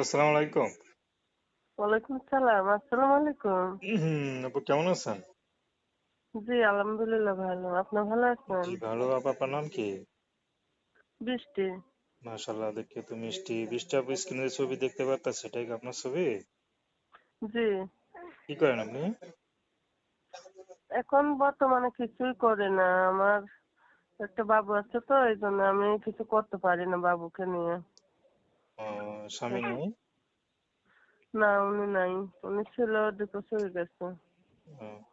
আসসালামু আলাইকুম। ওয়ালাইকুম সালাম আসসালামু আলাইকুম। আপু কেমন আছেন? জি আলহামদুলিল্লাহ ভালো আপনি ভালো আছেন? জি ভালো আপু আপনার নাম কি? বৃষ্টি। মাশাল্লাহ দেখতে তো মিষ্টি। বৃষ্টি আপু স্ক্রিনে ছবি দেখতে পারতেছি সেটাই কি আপনার ছবি? জি। কি করেন আপনি? এখন বর্তমানে কিছুই করে না আমার একটা বাবু আছে তো এই জন্য আমি কিছু করতে পারি না বাবুকে নিয়ে। স্বামী নেই? না উনি নাই। উনি ছিল ডিভোর্স হয়ে গেছে।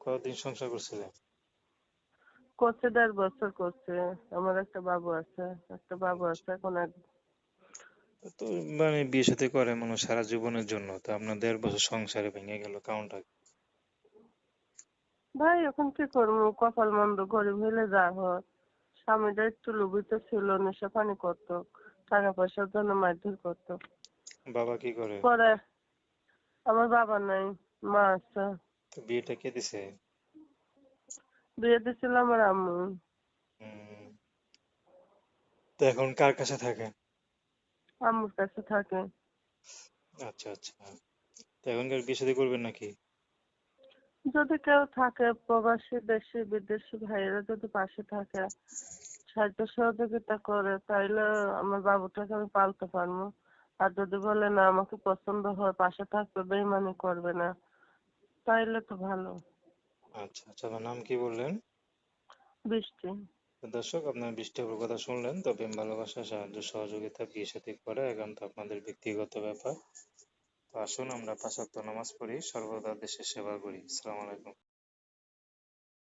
কতদিন সংসার করছিলেন? করছে দেড় বছর করছে। আমার একটা বাবু আছে একটা বাবু আছে এখন এক তো মানে বিয়ে সাথে করে মানুষ সারা জীবনের জন্য। তো আপনার দেড় বছর সংসারে ভেঙে গেল কারণটা কি? ভাই এখন কি করব? কপাল মন্দ গরিব হইলে যা হয়। স্বামীটা একটু লোভিত ছিল নেশা পানি করতো। টাকা পয়সার জন্য মারধর করতো। বাবা কি করে? পরে আমার বাবা নাই মা আছে। তো বিয়েটা কে দিছে? বিয়ে দিছিল আমার আম্মু। তো এখন কার কাছে থাকে? আম্মুর কাছে থাকে। আচ্ছা আচ্ছা। তো এখনকার বিয়ে শাদী করবেন নাকি? যদি কেউ থাকে প্রবাসী দেশি বিদেশি ভাইয়েরা যদি পাশে থাকে সাহায্য সহযোগিতা করে তাইলে আমার বাবুটাকে আমি পালতে পারব। আর যদি বলে না আমাকে পছন্দ হয় পাশে থাকবে বেইমানি করবে না তাইলে তো ভালো। আচ্ছা আচ্ছা নাম কি বললেন? বৃষ্টি। দর্শক আপনার বৃষ্টি আপুর কথা শুনলেন তো প্রেম ভালোবাসা সাহায্য সহযোগিতা বিয়ে সাথে করা একান্ত আপনাদের ব্যক্তিগত ব্যাপার। তো আসুন আমরা পাঁচ ওয়াক্ত নামাজ পড়ি সর্বদা দেশের সেবা করি। আসসালামু আলাইকুম।